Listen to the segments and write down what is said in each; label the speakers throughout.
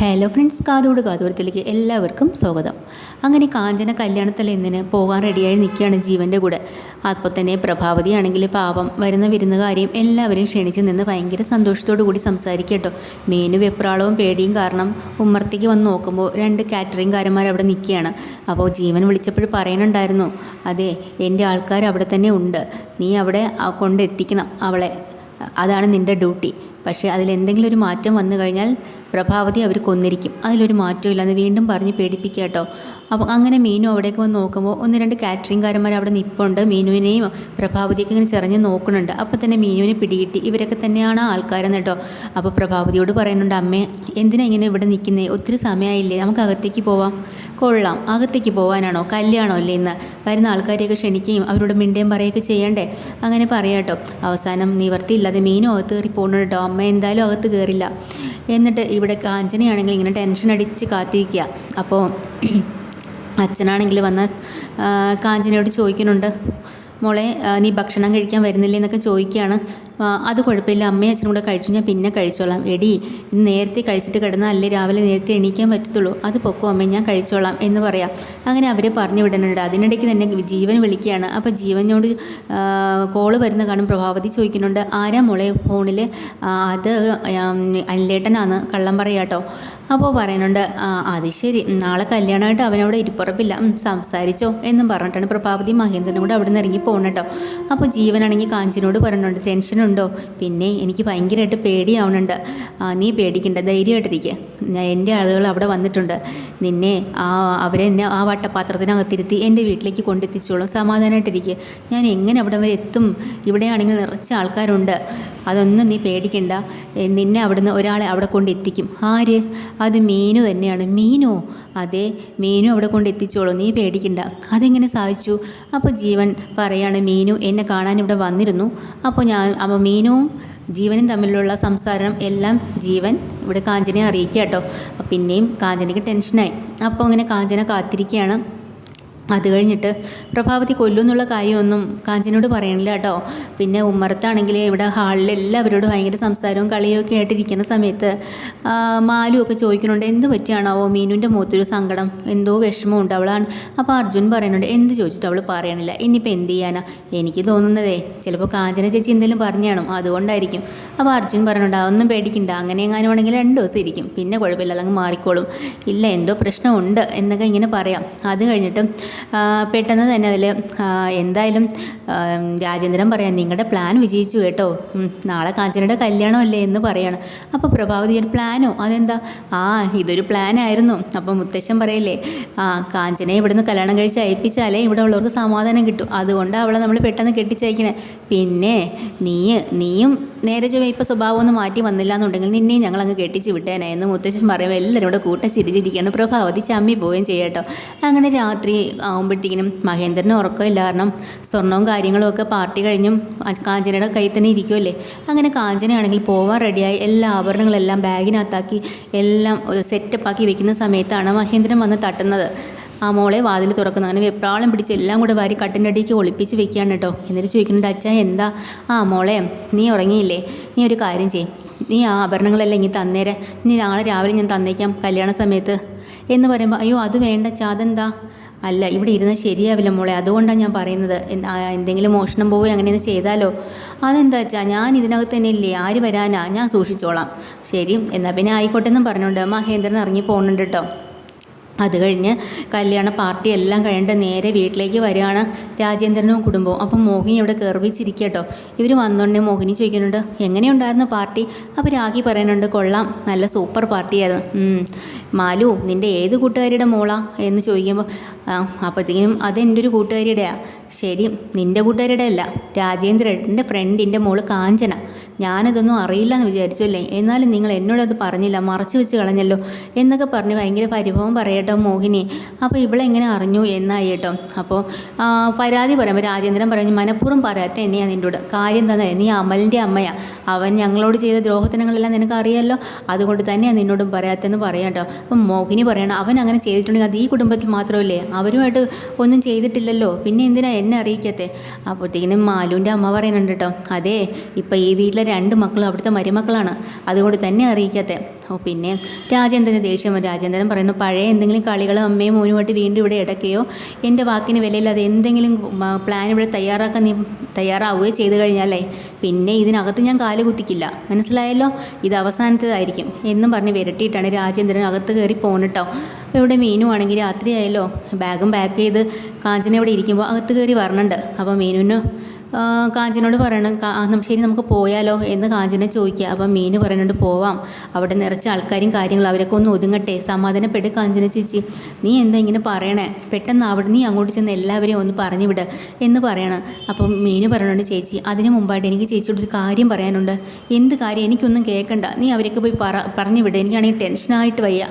Speaker 1: Hello friends കാതോട് കാതോരത്തിലേക്ക് എല്ലാവർക്കും സ്വാഗതം. അങ്ങനെ കാഞ്ചന കല്യാണത്തിൽ എന്തിന് പോകാൻ റെഡിയായി നിൽക്കുകയാണ് ജീവന്റെ കൂടെ. അപ്പോൾ തന്നെ പ്രഭാവതിയാണെങ്കിൽ പാപം വരുന്ന വിരുന്നുകാരെയും എല്ലാവരെയും ക്ഷണിച്ച് നിന്ന് ഭയങ്കര സന്തോഷത്തോടു കൂടി സംസാരിക്കട്ടോ മീനു വെപ്രാളവും പേടിയും കാരണം ഉമ്മർത്തേക്ക് വന്ന് നോക്കുമ്പോൾ രണ്ട് കാറ്ററിംഗുകാരന്മാർ അവിടെ നിൽക്കുകയാണ്. അപ്പോൾ ജീവൻ വിളിച്ചപ്പോൾ പറയണുണ്ടായിരുന്നു അതെ എന്റെ ആൾക്കാർ അവിടെ തന്നെ ഉണ്ട്. നീ അവിടെ കൊണ്ടെത്തിക്കണം അവളെ. അതാണ് നിന്റെ ഡ്യൂട്ടി പക്ഷേ അതിലെന്തെങ്കിലും ഒരു മാറ്റം വന്നു കഴിഞ്ഞാൽ പ്രഭാവതി അവർ കൊന്നിരിക്കും. അതിലൊരു മാറ്റവും അത് വീണ്ടും പറഞ്ഞ് പേടിപ്പിക്കുക കേട്ടോ. അപ്പോൾ അങ്ങനെ മീനു അവിടേക്ക് വന്ന് നോക്കുമ്പോൾ ഒന്ന് രണ്ട് കാറ്ററിംഗുകാരന്മാർ അവിടെ നിൽപ്പുണ്ട് മീനുവിനെയും പ്രഭാവതിയൊക്കെ ഇങ്ങനെ ചെറിഞ്ഞ് നോക്കുന്നുണ്ട്. അപ്പോൾ തന്നെ മീനുവിനെ പിടികിട്ടി. ഇവരൊക്കെ തന്നെയാണ് ആൾക്കാരെന്ന് കേട്ടോ. അപ്പോൾ പ്രഭാവതിയോട് പറയുന്നുണ്ട് അമ്മേ എന്തിനാ ഇങ്ങനെ ഇവിടെ നിൽക്കുന്നേ ഒത്തിരി സമയമായില്ലേ നമുക്ക് അകത്തേക്ക് പോവാം. കൊള്ളാം. അകത്തേക്ക് പോകാനാണോ കല്യാണോ അല്ലേ ഇന്ന്? വരുന്ന ആൾക്കാരെയൊക്കെ ക്ഷണിക്കുകയും അവരോട് മിണ്ടയും പറയുകയൊക്കെ ചെയ്യണ്ടേ? അങ്ങനെ പറയാം കേട്ടോ. അവസാനം നിവർത്തിയില്ലാതെ മീനും അകത്ത് കയറി പോകുന്നുണ്ട് കേട്ടോ. അമ്മ എന്തായാലും അകത്ത് കയറില്ല എന്നിട്ട് ഇവിടെ കാഞ്ചനയാണെങ്കിൽ ഇങ്ങനെ ടെൻഷൻ അടിച്ച് കാത്തിരിക്കുക അപ്പോൾ അച്ഛനാണെങ്കിൽ വന്ന കാഞ്ചനയോട് ചോദിക്കുന്നുണ്ട്. മോളെ നീ ഭക്ഷണം കഴിക്കാൻ വരുന്നില്ലേ എന്നൊക്കെ ചോദിക്കുകയാണ്. അത് കുഴപ്പമില്ല. അമ്മയും അച്ഛനും കൂടെ കഴിച്ചു. ഞാൻ പിന്നെ കഴിച്ചോളാം. എടി ഇന്ന് നേരത്തെ കഴിച്ചിട്ട് കിടന്നാൽ അല്ലേ രാവിലെ നേരത്തെ എണീക്കാൻ പറ്റത്തുള്ളൂ. അത് പൊക്കോ അമ്മ. ഞാൻ കഴിച്ചോളാം എന്ന് പറയാം. അങ്ങനെ അവരെ പറഞ്ഞു വിടുന്നുണ്ട് അതിനിടയ്ക്ക് തന്നെ ജീവൻ വിളിക്കുകയാണ്. അപ്പോൾ ജീവനോട് കോൾ വരുന്ന കാണും പ്രഭാവതി ചോദിക്കുന്നുണ്ട്. ആരാ മോളെ ഫോണിൽ അത് അനിലേട്ടനാണ്. കള്ളം പറയാട്ടോ. അപ്പോൾ പറയുന്നുണ്ട് "ആ, അത് ശരി. നാളെ കല്യാണമായിട്ട് അവനവിടെ ഇരിപ്പുറപ്പില്ല. സംസാരിച്ചോ എന്നും പറഞ്ഞിട്ടാണ് പ്രഭാവതി മഹേന്ദ്രനും കൂടെ അവിടെ നിന്ന് ഇറങ്ങി പോകണം കേട്ടോ. അപ്പോൾ ജീവനാണെങ്കിൽ കാഞ്ചിനോട് പറയുന്നുണ്ട് ടെൻഷനുണ്ടോ പിന്നെ എനിക്ക് ഭയങ്കരമായിട്ട് പേടിയാവുന്നുണ്ട്. നീ പേടിക്കണ്ട ധൈര്യമായിട്ടിരിക്കുക എന്റെ ആളുകൾ അവിടെ വന്നിട്ടുണ്ട്. നിന്നെ ആ അവരെന്നെ ആ വട്ടപാത്രത്തിനകത്തിരുത്തി എന്റെ വീട്ടിലേക്ക് കൊണ്ടെത്തിച്ചോളും. സമാധാനമായിട്ടിരിക്കുക ഞാൻ എങ്ങനെ അവിടെ വരെ എത്തും? ഇവിടെയാണെങ്കിൽ നിറച്ച ആൾക്കാരുണ്ട്. അതൊന്നും നീ പേടിക്കണ്ട. നിന്നെ അവിടുന്ന് ഒരാളെ അവിടെ കൊണ്ടെത്തിക്കും ആര്? അത് മീനു തന്നെയാണ്. മീനോ അതെ മീനു അവിടെ കൊണ്ട് എത്തിച്ചോളൂ. നീ പേടിക്കണ്ട. അതെങ്ങനെ സാധിച്ചു? അപ്പോൾ ജീവൻ പറയാണ് മീനു എന്നെ കാണാൻ ഇവിടെ വന്നിരുന്നു. അപ്പോൾ ഞാൻ അപ്പോൾ മീനുവും ജീവനും തമ്മിലുള്ള സംസാരം എല്ലാം ജീവൻ ഇവിടെ കാഞ്ചനയെ അറിയിക്കുക കേട്ടോ. പിന്നെയും കാഞ്ചനയ്ക്ക് ടെൻഷനായി അപ്പോൾ അങ്ങനെ കാഞ്ചന കാത്തിരിക്കുകയാണ്. അത് കഴിഞ്ഞിട്ട് പ്രഭാവതി കൊല്ലുന്നുള്ള കാര്യമൊന്നും കാഞ്ചനോട് പറയണില്ല കേട്ടോ. പിന്നെ ഉമ്മറത്താണെങ്കിൽ ഇവിടെ ഹാളിൽ എല്ലാവരോടും ഭയങ്കര സംസാരവും കളിയും ഒക്കെ ആയിട്ടിരിക്കുന്ന സമയത്ത് മാലു ഒക്കെ ചോദിക്കുന്നുണ്ട് എന്ത് പറ്റിയാണാവോ മീനുവിന്റെ മുഖത്തൊരു സങ്കടം? എന്തോ വിഷമമുണ്ട് അവളാണ്. അപ്പോൾ അർജുൻ പറയുന്നുണ്ട് എന്ത് ചോദിച്ചിട്ട് അവൾ പറയണില്ല? ഇനിയിപ്പോൾ എന്ത് ചെയ്യാനാ? എനിക്ക് തോന്നുന്നതേ ചിലപ്പോൾ കാഞ്ചന ചേച്ചി എന്തെങ്കിലും പറഞ്ഞാണോ അതുകൊണ്ടായിരിക്കും. അപ്പോൾ അർജുൻ പറയുന്നുണ്ട് അതൊന്നും പേടിക്കണ്ട അങ്ങനെ എങ്ങാനും ആണെങ്കിൽ രണ്ട് ദിവസം ഇരിക്കും പിന്നെ കുഴപ്പമില്ല അതങ്ങ് മാറിക്കോളും. ഇല്ല എന്തോ പ്രശ്നമുണ്ട് എന്നൊക്കെ ഇങ്ങനെ പറയാം. അത് കഴിഞ്ഞിട്ട് പെട്ടെന്ന് തന്നെ അതിൽ എന്തായാലും രാജേന്ദ്രൻ പറയാം നിങ്ങളുടെ പ്ലാൻ വിജയിച്ചു കേട്ടോ. നാളെ കാഞ്ചനയുടെ കല്യാണമല്ലേ എന്ന് പറയാണ്. അപ്പോൾ പ്രഭാവതി ഒരു പ്ലാനോ അതെന്താ? ആ ഇതൊരു പ്ലാനായിരുന്നു അപ്പോൾ മുത്തശ്ശൻ പറയല്ലേ ആ കാഞ്ചനെ ഇവിടുന്ന് കല്യാണം കഴിച്ച് അയപ്പിച്ചാലേ ഇവിടെ ഉള്ളവർക്ക് സമാധാനം കിട്ടും. അതുകൊണ്ട് അവളെ നമ്മൾ പെട്ടെന്ന് കെട്ടിച്ചയക്കണേ. പിന്നെ നീ നീയും നേരെ ചൊവ്വ ഇപ്പോൾ സ്വഭാവം ഒന്നും മാറ്റി വന്നില്ല എന്നുണ്ടെങ്കിൽ നിന്നെയും ഞങ്ങൾ അങ്ങ് കെട്ടിച്ച് വിട്ടേനെ എന്ന് മുത്തശ്ശൻ പറയുമ്പോൾ എല്ലാവരും കൂടെ കൂട്ടം ചിരിച്ചിരിക്കുകയാണ്. പ്രഭാവതി ചമ്മി പോവുകയും ചെയ്യട്ടോ. അങ്ങനെ രാത്രി ആകുമ്പോഴത്തേക്കിനും മഹേന്ദ്രന് ഉറക്കമില്ല. കാരണം സ്വർണവും കാര്യങ്ങളും ഒക്കെ പാർട്ടി കഴിഞ്ഞും കാഞ്ചനയുടെ കയ്യിൽ തന്നെ ഇരിക്കുമല്ലേ അങ്ങനെ കാഞ്ചനയാണെങ്കിൽ പോവാൻ റെഡിയായി എല്ലാ ആഭരണങ്ങളെല്ലാം ബാഗിനകത്താക്കി എല്ലാം സെറ്റപ്പാക്കി വെക്കുന്ന സമയത്താണ് മഹേന്ദ്രൻ വന്ന് തട്ടുന്നത്. ആ മോളെ വാതിൽ തുറക്കുന്നു. അങ്ങനെ വെപ്രാളം പിടിച്ച് എല്ലാം കൂടെ വാരി കട്ടിന്റെ അടിക്ക് ഒളിപ്പിച്ച് വെക്കുകയാണ് കേട്ടോ. എന്നിട്ട് ചോദിക്കുന്നുണ്ട് അച്ഛാ എന്താ? ആ മോളെ നീ ഉറങ്ങിയില്ലേ? നീ ഒരു കാര്യം ചെയ്യും. നീ ആ ആഭരണങ്ങളെല്ലാം ഇങ്ങനെ തന്നേരെ. നീ നാളെ രാവിലെ ഞാൻ തന്നേക്കാം കല്യാണ സമയത്ത്. എന്ന് പറയുമ്പോൾ അയ്യോ അത് വേണ്ട അച്ഛാ അതെന്താ? അല്ല ഇവിടെ ഇരുന്നാൽ ശരിയാവില്ല മോളെ. അതുകൊണ്ടാണ് ഞാൻ പറയുന്നത്. എന്തെങ്കിലും മോഷണം പോവുകയോ അങ്ങനെ ചെയ്താലോ? അതെന്താ വെച്ചാൽ ഞാൻ ഇതിനകത്ത് തന്നെ ഇല്ലേ? ആര് വരാനാ? ഞാൻ സൂക്ഷിച്ചോളാം. ശരി എന്നാൽ പിന്നെ ആയിക്കോട്ടെ എന്നും പറഞ്ഞുകൊണ്ട് മഹേന്ദ്രൻ ഇറങ്ങി പോകുന്നുണ്ട് കേട്ടോ. അത് കഴിഞ്ഞ് കല്യാണ പാർട്ടി എല്ലാം കഴിഞ്ഞിട്ട് നേരെ വീട്ടിലേക്ക് വരികയാണ് രാജേന്ദ്രനും കുടുംബവും. അപ്പം മോഹിനി ഇവിടെ കയറിച്ചിരിക്കുക കേട്ടോ ഇവർ വന്നോണ്ടേ മോഹിനി ചോദിക്കുന്നുണ്ട് എങ്ങനെയുണ്ടായിരുന്നു പാർട്ടി? അപ്പോൾ രാഖി പറയുന്നുണ്ട് കൊള്ളാം നല്ല സൂപ്പർ പാർട്ടിയായിരുന്നു. മാലു നിന്റെ ഏത് കൂട്ടുകാരിയുടെ മോളാ? എന്ന് ചോദിക്കുമ്പോൾ അപ്പോഴത്തേക്കും അതെന്റെ ഒരു കൂട്ടുകാരിയുടെയാണ് ശരി നിന്റെ കൂട്ടുകാരിയുടെ അല്ല രാജേന്ദ്രന്റെ ഫ്രണ്ടിന്റെ മോൾ കാഞ്ചന. ഞാനതൊന്നും അറിയില്ല എന്ന് വിചാരിച്ചു അല്ലേ? എന്നാലും നിങ്ങൾ എന്നോടത് പറഞ്ഞില്ല മറച്ചു വെച്ച് കളഞ്ഞല്ലോ എന്നൊക്കെ പറഞ്ഞ് ഭയങ്കര പരിഭവം പറയട്ടോ മോഹിനി. അപ്പോൾ ഇവളെങ്ങനെ അറിഞ്ഞു എന്നായി കേട്ടോ. അപ്പോൾ പരാതി പറയുമ്പോൾ രാജേന്ദ്രൻ പറഞ്ഞു മനഃപൂർവം പറയാത്ത എന്നെയാണ് നിന്നോട് കാര്യം തന്നെ നീ അമലിന്റെ അമ്മയാണ് അവൻ ഞങ്ങളോട് ചെയ്ത ദ്രോഹത്തിനങ്ങളെല്ലാം നിനക്ക് അറിയാമല്ലോ അതുകൊണ്ട് തന്നെയാണ് നിന്നോടും പറയാത്തെന്ന് പറയാം അപ്പം മോഹിനി പറയണം അവൻ അങ്ങനെ ചെയ്തിട്ടുണ്ടെങ്കിൽ അത് ഈ കുടുംബത്തിൽ മാത്രമല്ലേ? അവരുമായിട്ട് ഒന്നും ചെയ്തിട്ടില്ലല്ലോ. പിന്നെ എന്തിനാ എന്നെ അറിയിക്കത്തെ? അപ്പോഴത്തേക്കിനും മാലുവിന്റെ അമ്മ പറയുന്നുണ്ട് കേട്ടോ അതെ ഇപ്പം ഈ വീട്ടിലെ രണ്ട് മക്കളും അവിടുത്തെ മരുമക്കളാണ്. അതുകൊണ്ട് തന്നെ അറിയിക്കാത്ത. ഓ പിന്നെ രാജേന്ദ്രൻ ദേഷ്യം രാജേന്ദ്രൻ പറയുന്നു പഴയ എന്തെങ്കിലും കളികളും അമ്മയും മോനുമായിട്ട് വീണ്ടും ഇവിടെ ഇടയ്ക്കുകയോ എന്റെ വാക്കിന് വിലയില്ലാതെ എന്തെങ്കിലും പ്ലാൻ ഇവിടെ തയ്യാറാക്കാൻ നീ തയ്യാറാവുകയോ ചെയ്തു കഴിഞ്ഞാലേ? പിന്നെ ഇതിനകത്ത് ഞാൻ കാൽ കുത്തിക്കില്ല. മനസ്സിലായല്ലോ? ഇത് അവസാനത്തേതായിരിക്കും. എന്നും പറഞ്ഞ് വിരട്ടിയിട്ടാണ് രാജേന്ദ്രൻ അകത്ത് കയറി അപ്പോൾ ഇവിടെ മീനുവാണെങ്കിൽ രാത്രിയായല്ലോ. ബാഗും പാക്ക് ചെയ്ത് കാഞ്ചന ഇവിടെ ഇരിക്കുമ്പോൾ അകത്ത് കയറി വരണുണ്ട്. അപ്പോൾ മീനുവിന് കാഞ്ചനോട് പറയണം കാ- ശരി നമുക്ക് പോയാലോ? എന്ന് കാഞ്ചന ചോദിക്കുക. അപ്പം മീന് പറയുന്നുണ്ട് പോവാം. അവിടെ നിറച്ച ആൾക്കാരും കാര്യങ്ങളും അവരൊക്കെ ഒന്ന് ഒതുങ്ങട്ടെ. സമാധാനപ്പെട്ട് കാഞ്ചന ചേച്ചി. നീ എന്താ ഇങ്ങനെ പറയണേ? പെട്ടെന്ന് അവിടെ നീ അങ്ങോട്ട് ചെന്ന് എല്ലാവരെയും ഒന്ന് പറഞ്ഞു വിട് എന്ന് പറയണം. അപ്പം മീന് പറയണുണ്ട് ചേച്ചി അതിന് മുമ്പായിട്ട് എനിക്ക് ചേച്ചിയോട് ഒരു കാര്യം പറയാനുണ്ട്. എന്ത് കാര്യം? എനിക്കൊന്നും കേൾക്കണ്ട. നീ അവരൊക്കെ പോയി പറ പറഞ്ഞു വിട്. എനിക്കാണെങ്കിൽ ടെൻഷനായിട്ട് വയ്യ.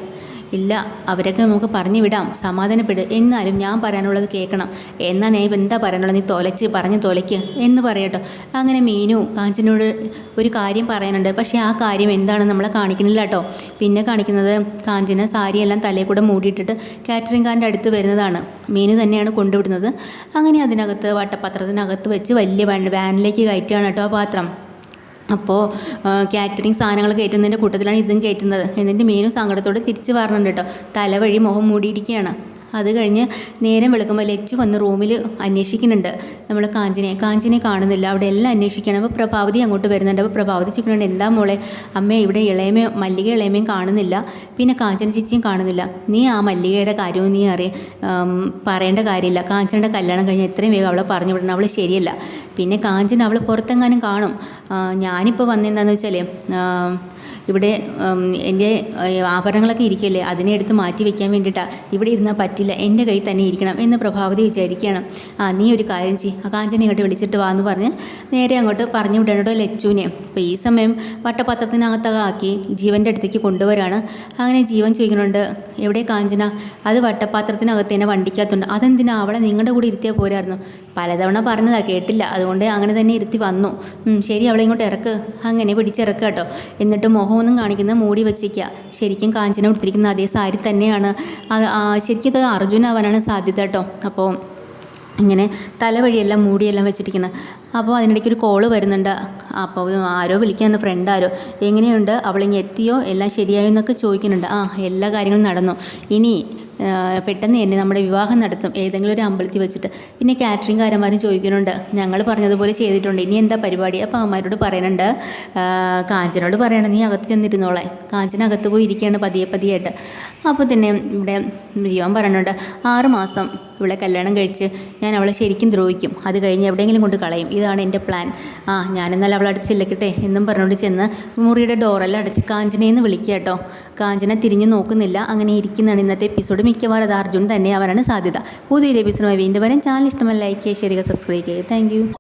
Speaker 1: ഇല്ല അവരൊക്കെ നമുക്ക് പറഞ്ഞു വിടാം സമാധാനപ്പെടുക എന്നാലും ഞാൻ പറയാനുള്ളത് കേൾക്കണം. എന്നാ നെയ്വ് എന്താ പറയാനുള്ളത്? നീ തൊലച്ച് പറഞ്ഞ് തൊലയ്ക്ക് എന്ന് പറയട്ടോ. അങ്ങനെ മീനു കാഞ്ചനോട് ഒരു കാര്യം പറയാനുണ്ട്. പക്ഷേ ആ കാര്യം എന്താണെന്ന് നമ്മളെ കാണിക്കുന്നില്ല കേട്ടോ പിന്നെ കാണിക്കുന്നത് കാഞ്ചന സാരിയെല്ലാം തലയിൽ കൂടെ മൂടിയിട്ടിട്ട് കാറ്ററിംഗ് കാരന്റെ അടുത്ത് വരുന്നതാണ്. മീനു തന്നെയാണ് കൊണ്ടുവിടുന്നത്. അങ്ങനെ അതിനകത്ത് വട്ടപാത്രത്തിനകത്ത് വെച്ച് വലിയ വാനിലേക്ക് കയറ്റുകയാണ് കേട്ടോ ആ പാത്രം. അപ്പോൾ കാറ്ററിംഗ് സാധനങ്ങൾ കയറ്റുന്നതിന്റെ കൂട്ടത്തിലാണ് ഇതും കയറ്റുന്നത്. എന്നിട്ട് മീനും സങ്കടത്തോടെ തിരിച്ച് വരണുണ്ട് കേട്ടോ തലവഴി മുഖം മൂടിയിരിക്കുകയാണ്. അത് കഴിഞ്ഞ് നേരം വെളുക്കുമ്പോൾ ലച്ചു വന്ന് റൂമിൽ അന്വേഷിക്കുന്നുണ്ട്. നമ്മൾ കാഞ്ചിനെ കാഞ്ചിനെ കാണുന്നില്ല. അവിടെ എല്ലാം അന്വേഷിക്കണം. അപ്പോൾ പ്രഭാവതി അങ്ങോട്ട് വരുന്നുണ്ട്. അപ്പോൾ പ്രഭാവതി ചോദിക്കുന്നുണ്ട് എന്താ മോളെ? അമ്മ ഇവിടെ ഇളയമയോ മല്ലിക ഇളയമയും കാണുന്നില്ല. പിന്നെ കാഞ്ചന ചേച്ചിയും കാണുന്നില്ല. നീ ആ മല്ലികയുടെ കാര്യവും നീ അറിയ പറയേണ്ട കാര്യമില്ല. കാഞ്ചനയുടെ കല്യാണം കഴിഞ്ഞ് എത്രയും വേഗം അവളെ പറഞ്ഞു വിടണം. അവൾ ശരിയല്ല. പിന്നെ കാഞ്ചന അവൾ പുറത്തെങ്ങാനും കാണും. ഞാനിപ്പോൾ വന്നെന്താണെന്ന് വെച്ചാൽ ഇവിടെ എന്റെ ആഭരണങ്ങളൊക്കെ ഇരിക്കല്ലേ അതിനെ എടുത്ത് മാറ്റി വെക്കാൻ വേണ്ടിയിട്ടാണ് ഇവിടെ ഇരുന്നാൽ പറ്റില്ല എന്റെ കയ്യിൽ തന്നെ ഇരിക്കണം എന്ന് പ്രഭാവതി വിചാരിക്കുകയാണ്. ആ നീ ഒരു കാര്യം ചെയ് ആ കാഞ്ചനെ ഇങ്ങോട്ട് വിളിച്ചിട്ട് വാ എന്ന് പറഞ്ഞ് നേരെ അങ്ങോട്ട് പറഞ്ഞു വിടണോ ലച്ചുവിനെ. അപ്പോൾ ഈ സമയം വട്ടപാത്രത്തിനകത്തൊക്കെ ആക്കി ജീവന്റെ അടുത്തേക്ക് കൊണ്ടുവരാണ്. അങ്ങനെ ജീവൻ ചോദിക്കുന്നുണ്ട് എവിടെ കാഞ്ചന? അത് വട്ടപാത്രത്തിനകത്ത് തന്നെ വണ്ടിക്കകത്തുണ്ട്. അതെന്തിനാ? അവളെ നിങ്ങളുടെ കൂടെ ഇരുത്തിയാൽ പോരായിരുന്നു. പലതവണ പറഞ്ഞതാ കേട്ടില്ല അതുകൊണ്ട് അങ്ങനെ തന്നെ ഇരുത്തി വന്നു. ശരി അവളെ ഇങ്ങോട്ട് ഇറക്ക്. അങ്ങനെ പിടിച്ചിറക്കുക കേട്ടോ. എന്നിട്ട് മുഖമൊന്നും കാണിക്കുന്നത് മൂടി വെച്ചേക്കുക ശരിക്കും കാഞ്ചന ഉടുത്തിരിക്കുന്ന അതേ സാരി തന്നെയാണ്. അത് ശരിക്കും ഇത് അർജുനാവാനാണ് സാധ്യത കേട്ടോ. അപ്പോൾ ഇങ്ങനെ തലവഴിയെല്ലാം മൂടിയെല്ലാം വെച്ചിരിക്കുന്നത് അപ്പോൾ അതിനിടയ്ക്ക് ഒരു കോൾ വരുന്നുണ്ട്. അപ്പോൾ ആരോ വിളിക്കാൻ ഫ്രണ്ട് ആരോ. എങ്ങനെയുണ്ട്? അവളിങ്ങ് എത്തിയോ? എല്ലാം ശരിയായോ എന്നൊക്കെ ചോദിക്കുന്നുണ്ട്. ആ എല്ലാ കാര്യങ്ങളും നടന്നു. ഇനി പെട്ടെന്ന് തന്നെ നമ്മുടെ വിവാഹം നടത്തും. ഏതെങ്കിലും ഒരു അമ്പലത്തിൽ വെച്ചിട്ട്. പിന്നെ കാറ്ററിംഗ് കാരന്മാരും ചോദിക്കുന്നുണ്ട്. ഞങ്ങൾ പറഞ്ഞതുപോലെ ചെയ്തിട്ടുണ്ട്. ഇനി എന്താ പരിപാടി? അപ്പോൾ അമ്മമാരോട് പറയുന്നുണ്ട് കാഞ്ചനോട് പറയണം. നീ അകത്ത് ചെന്നിരുന്നോളെ. കാഞ്ചന അകത്ത് പോയി ഇരിക്കുകയാണ് പതിയെ പതിയായിട്ട്. അപ്പോൾ തന്നെ ഇവിടെ ജീവൻ പറയുന്നുണ്ട് ആറ് മാസം ഇവളെ കല്യാണം കഴിച്ച് ഞാൻ അവളെ ശരിക്കും ദ്രോഹിക്കും. അത് കഴിഞ്ഞ് എവിടെയെങ്കിലും കൊണ്ട് കളയും. ഇതാണ് എന്റെ പ്ലാൻ ആ ഞാനെന്നാൽ അവളെ അടിച്ച് ചെല്ലക്കട്ടെ എന്നും പറഞ്ഞുകൊണ്ട് ചെന്ന് മുറിയുടെ ഡോറെല്ലാം അടച്ച് കാഞ്ചനയെന്ന് വിളിക്കുക കേട്ടോ. കാഞ്ചന തിരിഞ്ഞു നോക്കുന്നില്ല. അങ്ങനെ ഇരിക്കുന്നതാണ് ഇന്നത്തെ എപ്പിസോഡ് മിക്കവാറും അത് അർജുൻ തന്നെ അവരാണ് സാധ്യത. പുതിയൊരു എപ്പിസോഡുമായി വീണ്ടും വരാൻ ചാനൽ ഇഷ്ടമല്ല ലൈക്ക് ചെയ്യുക ശരിക്കും സബ്സ്ക്രൈബ് ചെയ്യുക. താങ്ക്